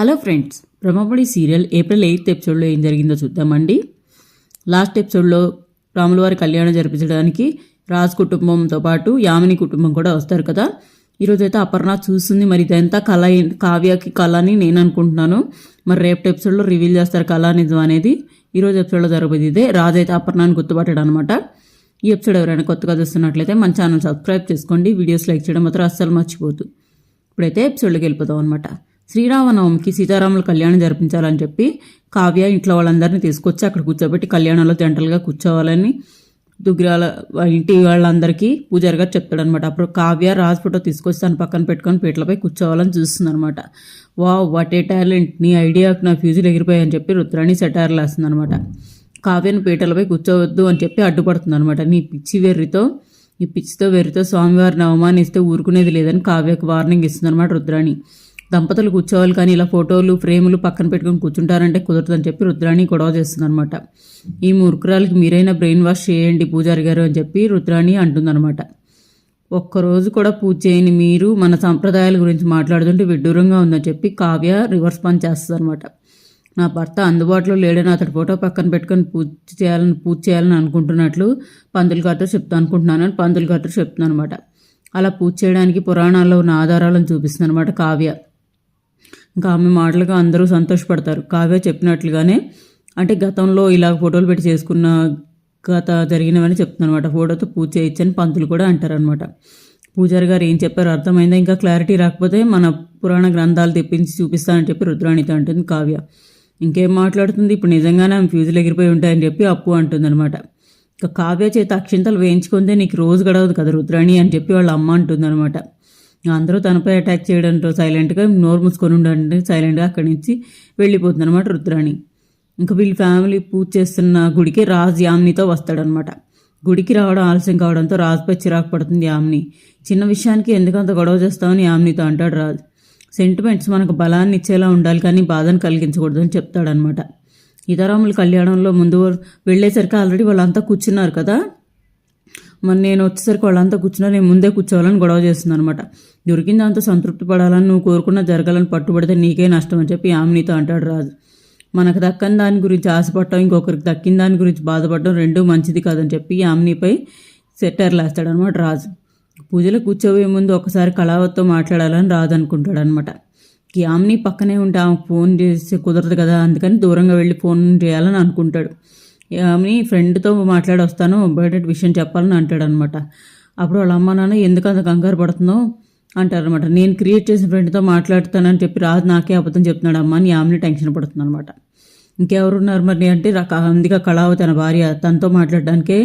Hello friends బ్రహ్మపడి serial April eighth ఎపిసోడ్లో ఏం జరిగిందో చూద్దామండి. లాస్ట్ ఎపిసోడ్లో రాములవారి కళ్యాణం జరిపించడానికి రాజ్ కుటుంబంతో పాటు యామిని కుటుంబం కూడా వస్తారు కదా. ఈరోజు అయితే అపర్ణ చూస్తుంది. మరి ఇదంతా కళ కావ్యకి కళ అని నేను అనుకుంటున్నాను. మరి రేపటి ఎపిసోడ్లో రివీల్ చేస్తారు కళ నిజం అనేది. ఈరోజు ఎపిసోడ్లో జరగబోయేది ఇదే. రాజ్ అయితే అపర్ణాన్ని గుర్తుపట్టాడు అనమాట ఈ ఎపిసోడ్ ఎవరైనా కొత్తగా చూస్తున్నట్లయితే మన ఛానల్ సబ్స్క్రైబ్ చేసుకోండి. వీడియోస్ లైక్ చేయడం మాత్రం అస్సలు మర్చిపోద్దు ఇప్పుడైతే ఎపిసోడ్లోకి వెళ్ళిపోతాం అనమాట శ్రీరామనవమికి సీతారాముల కళ్యాణం జరిపించాలని చెప్పి కావ్య ఇంట్లో వాళ్ళందరినీ తీసుకొచ్చి అక్కడ కూర్చోబెట్టి కళ్యాణంలో జంటలుగా కూర్చోవాలని దుగ్గిరాల ఇంటి వాళ్ళందరికీ పూజారి గారు చెప్తాడనమాట అప్పుడు కావ్య రాజ్ ఫోటో తీసుకొచ్చి తన పక్కన పెట్టుకొని పీటలపై కూర్చోవాలని చూస్తుంది అనమాట వా వాట్ ఏ టాలెంట్! నీ ఐడియాకి నా ఫ్యూజులు ఎగిరిపోయాయని చెప్పి రుద్రాణి సెటార్లు వేస్తుందనమాట కావ్యను పీటలపై కూర్చోవద్దు అని చెప్పి అడ్డుపడుతుంది అనమాట నీ పిచ్చి వెర్రితో ఈ పిచ్చితో వెర్రితో స్వామివారిని అవమానిస్తే ఊరుకునేది లేదని కావ్యకు వార్నింగ్ ఇస్తుంది అనమాట రుద్రాణి. దంపతులు కూర్చోవాలి కానీ ఇలా ఫోటోలు ఫ్రేములు పక్కన పెట్టుకొని కూర్చుంటారంటే కుదరదని చెప్పి రుద్రాణి గొడవ చేస్తుందనమాట ఈ మూర్ఖురాలకి మీరైనా బ్రెయిన్ వాష్ చేయండి పూజారి గారు అని చెప్పి రుద్రాణి అంటుందన్నమాట. ఒక్కరోజు కూడా పూజ చేయని మీరు మన సంప్రదాయాల గురించి మాట్లాడుతుంటే విడ్డూరంగా ఉందని చెప్పి కావ్య రివర్స్ పని చేస్తుందనమాట నా భర్త అందుబాటులో లేడని అతడి ఫోటో పక్కన పెట్టుకొని పూజ చేయాలని పూజ చేయాలని అనుకుంటున్నట్లు పంతులు గారితో చెప్తా అనుకుంటున్నానని పంతులు గారితో చెప్తున్నాను అనమాట అలా పూజ చేయడానికి పురాణాల్లో ఉన్న ఆధారాలను చూపిస్తుంది అనమాట కావ్య. ఇంకా ఆమె మాటలుగా అందరూ సంతోషపడతారు. కావ్య చెప్పినట్లుగానే అంటే గతంలో ఇలా ఫోటోలు పెట్టి చేసుకున్న గత జరిగినవని చెప్తున్నాను అనమాట ఫోటోతో పూజ చేయొచ్చని పంతులు కూడా అంటారనమాట పూజారి గారు ఏం చెప్పారో అర్థమైందా? ఇంకా క్లారిటీ రాకపోతే మన పురాణ గ్రంథాలు తెప్పించి చూపిస్తానని చెప్పి రుద్రాణితో అంటుంది కావ్య. ఇంకేం మాట్లాడుతుంది? ఇప్పుడు నిజంగానే ఆమె ఫ్యూజులు ఎగిరిపోయి ఉంటాయని చెప్పి అప్పు అంటుందన్నమాట. ఇక కావ్య చేత అక్షింతలు వేయించుకుంటే నీకు రోజు గడవదు కదా రుద్రాణి అని చెప్పి వాళ్ళ అమ్మ అంటుందన్నమాట. అందరూ తనపై అటాక్ చేయడంతో సైలెంట్గా నోరు మూసుకొని ఉండండి. సైలెంట్గా అక్కడి నుంచి వెళ్ళిపోతుంది అనమాట రుద్రాణి. ఇంకా వీళ్ళ ఫ్యామిలీ పూజ చేస్తున్న గుడికి రాజ్ యామ్నితో వస్తాడనమాట గుడికి రావడం ఆలస్యం కావడంతో రాజుపై చిరాకు పడుతుంది యామ్ని. చిన్న విషయానికి ఎందుకంత గొడవ చేస్తామని యామ్నితో అంటాడు రాజ్. సెంటిమెంట్స్ మనకు బలాన్ని ఇచ్చేలా ఉండాలి కానీ బాధను కలిగించకూడదు అని చెప్తాడనమాట ఇతరాముల కళ్యాణంలో ముందు వెళ్ళేసరికి ఆల్రెడీ వాళ్ళంతా కూర్చున్నారు కదా? మరి నేను వచ్చేసరికి వాళ్ళంతా కూర్చున్నారు. నేను ముందే కూర్చోవాలని గొడవ చేస్తుంది అనమాట దొరికిన దాంతో సంతృప్తి పడాలని నువ్వు కోరుకున్న జరగాలని పట్టుబడితే నీకే నష్టం అని చెప్పి యామినితో అంటాడు రాజు. మనకు దక్కని దాని గురించి ఆశపడటం ఇంకొకరికి దక్కిన దాని గురించి బాధపడటం రెండూ మంచిది కాదని చెప్పి యామినిపై సెట్టర్లు అనమాట రాజు. పూజలో కూర్చోబోయే ముందు ఒకసారి కళావత్తో మాట్లాడాలని రాజు అనుకుంటాడు అనమాట యామిని పక్కనే ఉంటే ఆమెకు ఫోన్ చేసి కుదరదు కదా అందుకని దూరంగా వెళ్ళి ఫోన్ చేయాలని అనుకుంటాడు. ఆమెని ఫ్రెండ్తో మాట్లాడి వస్తాను బయట విషయం చెప్పాలని అంటాడు అనమాట అప్పుడు వాళ్ళ అమ్మ నాన్న ఎందుకు అంత కంగారు పడుతున్నావు అంటారనమాట. నేను క్రియేట్ చేసిన ఫ్రెండ్తో మాట్లాడుతానని చెప్పి రాజు నాకే అబద్ధం చెప్తున్నాడు అమ్మ అని ఆమెని టెన్షన్ పడుతుంది అనమాట ఇంకెవరున్నారు మరి అంటే అందుగా కళావ తన భార్య తనతో మాట్లాడడానికే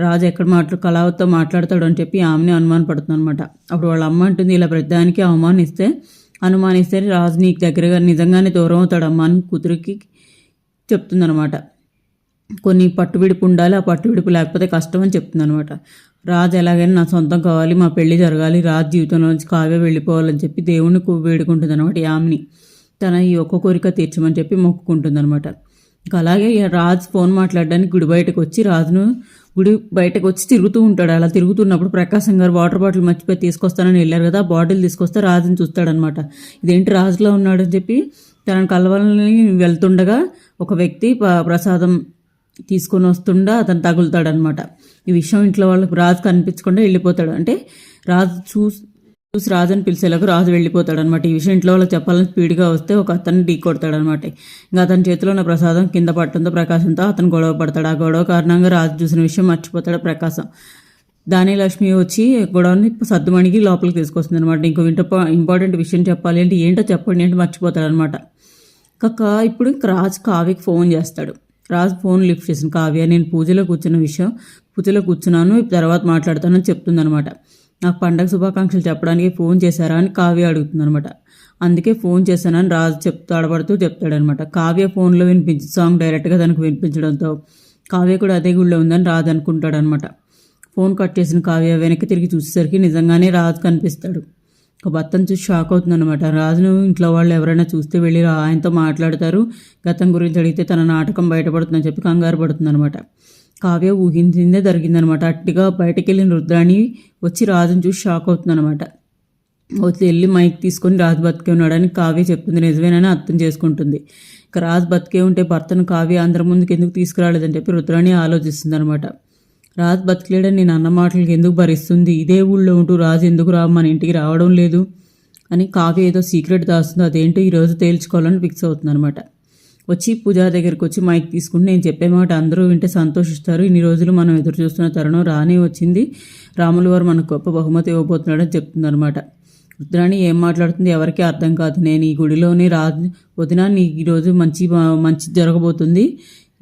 రాజు ఎక్కడ మాట్లా కళావతో మాట్లాడతాడు అని చెప్పి ఆమెని అనుమానం పడుతుంది అనమాట అప్పుడు వాళ్ళ అమ్మ అంటుంది ఇలా ప్రతిదానికి అవమానిస్తే అనుమానిస్తే రాజు నీకు దగ్గరగా నిజంగానే దూరం అవుతాడమ్మా అని కూతురికి చెప్తుందనమాట. కొన్ని పట్టు విడుపు ఉండాలి ఆ పట్టు విడుపు లేకపోతే కష్టం అని చెప్తుంది అనమాట రాజు ఎలాగైనా నా సొంతం కావాలి మా పెళ్ళి జరగాలి రాజు జీవితంలో నుంచి కావ్య వెళ్ళిపోవాలని చెప్పి దేవుణ్ణి వేడుకుంటుంది అనమాట యామిని తన ఈ ఒక్క కోరిక తీర్చమని చెప్పి మొక్కుకుంటుంది అనమాట అలాగే రాజు ఫోన్ మాట్లాడడానికి గుడి బయటకు వచ్చి రాజును గుడి బయటకు వచ్చి తిరుగుతూ ఉంటాడు. అలా తిరుగుతున్నప్పుడు ప్రకాశం గారు వాటర్ బాటిల్ మర్చిపోయి తీసుకొస్తానని వెళ్ళారు కదా బాటిల్ తీసుకొస్తే రాజుని చూస్తాడనమాట ఇదేంటి రాజులో ఉన్నాడని చెప్పి తనను కలవాలని వెళ్తుండగా ఒక వ్యక్తి ప- ప్రసాదం తీసుకొని వస్తుండా అతను తగులుతాడనమాట. ఈ విషయం ఇంట్లో వాళ్ళకి రాజు కనిపించకుండా వెళ్ళిపోతాడు. అంటే రాజు చూసి చూసి రాజుని పిలిచేలాగా రాజు వెళ్ళిపోతాడు అనమాట ఈ విషయం ఇంట్లో వాళ్ళకి చెప్పాలని స్పీడ్గా వస్తే ఒక అతన్ని ఢీ కొడతాడు అనమాట ఇంకా అతని చేతిలో ఉన్న ప్రసాదం కింద పట్టడంతో ప్రకాశంతో అతను గొడవ పడతాడు. ఆ గొడవ కారణంగా రాజు చూసిన విషయం మర్చిపోతాడు ప్రకాశం. దాని లక్ష్మి వచ్చి గొడవని సర్దుమణికి లోపలికి తీసుకొస్తుంది అనమాట ఇంకో ఇంట ఇంపార్టెంట్ విషయం చెప్పాలి అంటే ఏంటో చెప్పండి అంటే మర్చిపోతాడు అనమాట కాక ఇప్పుడు రాజు కావ్యకి ఫోన్ చేస్తాడు. రాజు ఫోన్ లిఫ్ట్ చేసిన కావ్య నేను పూజలో కూర్చున్న విషయం పూజలో కూర్చున్నాను తర్వాత మాట్లాడతానని చెప్తుందనమాట నాకు పండగ శుభాకాంక్షలు చెప్పడానికి ఫోన్ చేశారా అని కావ్య అడుగుతుందనమాట అందుకే ఫోన్ చేశానని రాజు చెప్తూ ఆడబడుతూ చెప్తాడనమాట కావ్య ఫోన్లో వినిపించి సాంగ్ డైరెక్ట్గా తనకు వినిపించడంతో కావ్య కూడా అదే గుళ్ళో ఉందని రాజు అనుకుంటాడనమాట ఫోన్ కట్ చేసిన కావ్య వెనక్కి తిరిగి చూసేసరికి నిజంగానే రాజు కనిపిస్తాడు. ఒక భర్తను చూసి షాక్ అవుతుందన్నమాట. రాజును ఇంట్లో వాళ్ళు ఎవరైనా చూస్తే వెళ్ళి ఆయనతో మాట్లాడతారు. గతం గురించి అడిగితే తన నాటకం బయటపడుతుందని చెప్పి కంగారు పడుతుందన్నమాట. కావ్య ఊహించిందే జరిగిందనమాట అట్టిగా బయటకు వెళ్ళిన రుద్రాణి వచ్చి రాజుని చూసి షాక్ అవుతుందన్నమాట. వచ్చి వెళ్ళి మైక్ తీసుకొని రాజు బతికే ఉన్నాడని కావ్య చెప్తుంది. నిజమేనని అర్థం చేసుకుంటుంది. ఇక రాజు బతికే ఉంటే భర్తను కావ్య అందరి ముందుకు ఎందుకు తీసుకురాలేదని చెప్పి రుద్రాణి ఆలోచిస్తుంది అనమాట రాజు బతికలేడని నేను అన్న మాటలకి ఎందుకు భరిస్తుంది? ఇదే ఊళ్ళో ఉంటూ రాజు ఎందుకు రా మన ఇంటికి రావడం లేదు? అని కావ్య ఏదో సీక్రెట్ దాస్తుందో. అదేంటో ఈరోజు తేల్చుకోవాలని ఫిక్స్ అవుతుంది అనమాట వచ్చి పూజా దగ్గరికి వచ్చి మైక్ తీసుకుని నేను చెప్పే మాట అందరూ వింటే సంతోషిస్తారు. ఇన్ని రోజులు మనం ఎదురు చూస్తున్న తరుణం రానే వచ్చింది. రాములు వారు మనకు గొప్ప బహుమతి ఇవ్వబోతున్నాడని చెప్తుంది అనమాట రుద్రాణి ఏం మాట్లాడుతుంది ఎవరికీ అర్థం కాదు. నేను ఈ గుడిలోనే రా వదిన నీ ఈరోజు మంచి మంచి జరగబోతుంది.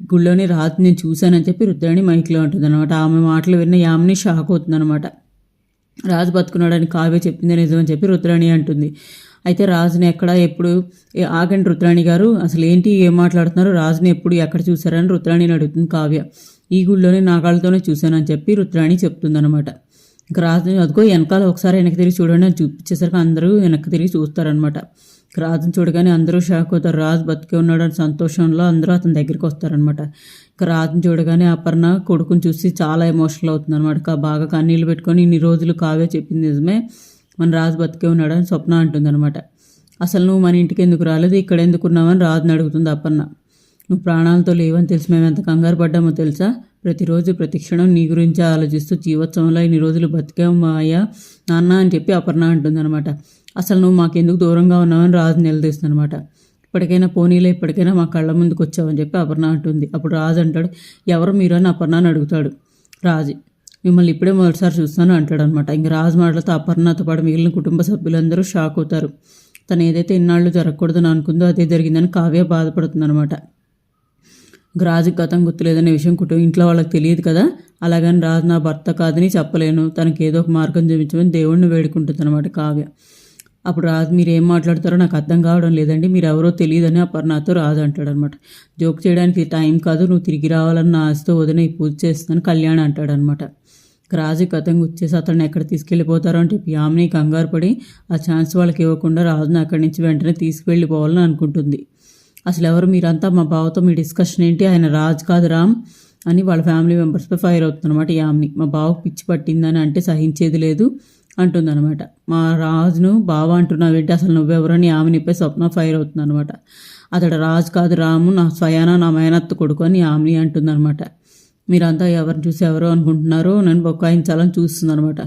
గుడిలోని రాజు నేను చూశానని చెప్పి రుద్రాణి మైక్లో ఉంటుంది అనమాట ఆమె మాటలు విన్న యామిని షాక్ అవుతుంది అనమాట రాజు బతుకున్నాడని కావ్య చెప్పింది నిజమని చెప్పి రుద్రాణి అంటుంది. అయితే రాజుని ఎక్కడ ఎప్పుడు? ఆగండి రుద్రాణి గారు. అసలు ఏంటి ఏం మాట్లాడుతున్నారు? రాజుని ఎప్పుడు ఎక్కడ చూసారని రుద్రాణిని అడుగుతుంది కావ్య. ఈ గుళ్ళోనే నాగాళ్ళతోనే చూశానని చెప్పి రుద్రాణి చెప్తుందనమాట ఇంకా రాజుని అదిగో వెనకాల ఒకసారి వెనక్కి తిరిగి చూడండి అని చూపించేసరికి అందరూ వెనక్కి తిరిగి చూస్తారనమాట రాజుని చూడగానే అందరూ షాక్ అవుతారు. రాజు బతికే ఉన్నాడని సంతోషంలో అందరూ అతని దగ్గరికి వస్తారనమాట ఇక రాజుని చూడగానే అపర్ణ కొడుకుని చూసి చాలా ఎమోషనల్ అవుతుంది అనమాట బాగా కన్నీళ్ళు పెట్టుకొని ఇన్ని రోజులు కావే చెప్పింది నిజమే. మన రాజు బతికే ఉన్నాడని స్వప్న అంటుందన్నమాట. అసలు నువ్వు మన ఇంటికి ఎందుకు రాలేదు? ఇక్కడ ఎందుకు ఉన్నావని రాజుని అడుగుతుంది అపర్ణ. నువ్వు ప్రాణాలతో లేవని తెలిసి. మేము ఎంత కంగారు పడ్డామో తెలుసా? ప్రతిరోజు ప్రతి క్షణం నీ గురించి ఆలోచిస్తూ జీవోత్సవంలో ఇన్ని రోజులు బతికాము మా నాన్న అని చెప్పి అపర్ణ అంటుందన్నమాట. అసలు నువ్వు మాకెందుకు దూరంగా ఉన్నావని రాజు నిలదీస్తుందనమాట ఇప్పటికైనా పోనీలే ఇప్పటికైనా మా కళ్ళ ముందుకు వచ్చావని చెప్పి అపర్ణ అంటుంది. అప్పుడు రాజు అంటాడు ఎవరు మీరు? అని అపర్ణ అని అడుగుతాడు. రాజు మిమ్మల్ని ఇప్పుడే మొదటిసారి చూస్తాను అంటాడు అనమాట ఇంక రాజు మాటలతో అపర్ణతో పాటు మిగిలిన కుటుంబ సభ్యులందరూ షాక్ అవుతారు. తను ఏదైతే ఇన్నాళ్ళు జరగకూడదని అనుకుందో అదే జరిగిందని కావ్య బాధపడుతుందనమాట ఇంక రాజుకి గతం గుర్తులేదనే విషయం కుటుంబం ఇంట్లో వాళ్ళకి తెలియదు కదా? అలాగని రాజు నా భర్త కాదని చెప్పలేను. తనకి ఏదో ఒక మార్గం చూపించమని దేవుణ్ణి వేడుకుంటుంది అనమాట కావ్య. అప్పుడు రాజు మీరు ఏం మాట్లాడతారో నాకు అర్థం కావడం లేదండి. మీరు ఎవరో తెలియదని అపర్ణతో రాజు అంటాడు అనమాట జోక్ చేయడానికి టైం కాదు. నువ్వు తిరిగి రావాలన్న ఆశతో వదిన ఈ పూజ చేస్తాను కళ్యాణ్ అంటాడు అనమాట రాజు కథం వచ్చేసి అతన్ని ఎక్కడ తీసుకెళ్ళిపోతారో అంటే యామిని కంగారు పడి ఆ ఛాన్స్ వాళ్ళకి ఇవ్వకుండా రాజుని అక్కడి నుంచి వెంటనే తీసుకువెళ్ళిపోవాలని అనుకుంటుంది. అసలు ఎవరు మీరంతా మా బావతో మీ డిస్కషన్ ఏంటి? ఆయన రాజ్ కాదు రామ్ అని వాళ్ళ ఫ్యామిలీ మెంబర్స్పై ఫైర్ అవుతుందన్నమాట యామిని. మా బావకు పిచ్చి పట్టిందని అంటే సహించేది లేదు. అంటుందన్నమాట. మా రాజును బావ అంటున్నావేంటి అసలు నువ్వెవరని యామినిపై స్వప్న ఫైర్ అవుతుందన్నమాట. అతడు రాజు కాదు రాము నా స్వయాన నా మేనత్త కొడుకు అని ఆమెని అంటుందన్నమాట. మీరంతా ఎవరిని చూసి ఎవరు అనుకుంటున్నారో నన్ను బొక్కాయించాలని చూస్తుంది అనమాట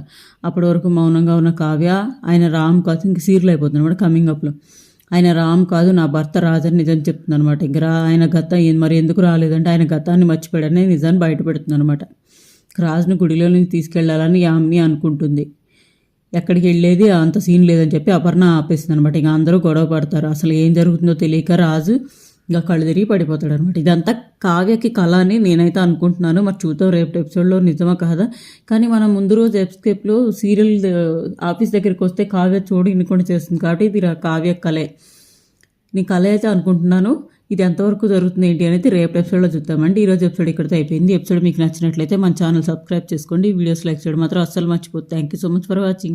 అప్పటి వరకు మౌనంగా ఉన్న కావ్య ఆయన రామ్ కాదు ఇంక సీరియల్ అయిపోతుంది అనమాట కమింగ్ అప్లో ఆయన రామ్ కాదు నా భర్త రాజని నిజం చెప్తుంది అనమాట ఇంక రా ఆయన గత మరి ఎందుకు రాలేదంటే ఆయన గతాన్ని మర్చిపోయాడని నిజాన్ని బయట పెడుతుంది అనమాట రాజును గుడిలో నుంచి తీసుకెళ్ళాలని ఆమెని అనుకుంటుంది. ఎక్కడికి వెళ్ళేది అంత సీన్ లేదని చెప్పి అపర్ణ ఆపేస్తుంది అనమాట ఇంకా అందరూ గొడవ పడతారు. అసలు ఏం జరుగుతుందో తెలియక రాజు ఇంకా కళ్ళు తిరిగి పడిపోతాడు అనమాట ఇదంతా కావ్యకి కళ అని నేనైతే అనుకుంటున్నాను. మరి చూద్దాం రేపు ఎపిసోడ్లో నిజమా కాదా? కానీ మనం ముందు రోజు ఎపిస్కేప్లో సీరియల్ ఆఫీస్ దగ్గరికి వస్తే కావ్య చూడు ఇన్నుకొని చేస్తుంది కాబట్టి ఇది కావ్య కళే. నీ కళ అయితే అనుకుంటున్నాను. ఇది ఎంతవరకు జరుగుతుంది ఏంటి అనేది రేపు ఎపిసోడ్లో చూద్దామండి. ఈరోజు ఎపిసోడ్ ఇక్కడితో అయిపోయింది. ఎపిసోడ్ మీకు నచ్చినట్లయితే మన ఛానల్ సబ్స్క్రైబ్ చేసుకోండి. వీడియోస్ లైక్ చేయడం మాత్రం అస్సలు మర్చిపోతుంది thank you so much for watching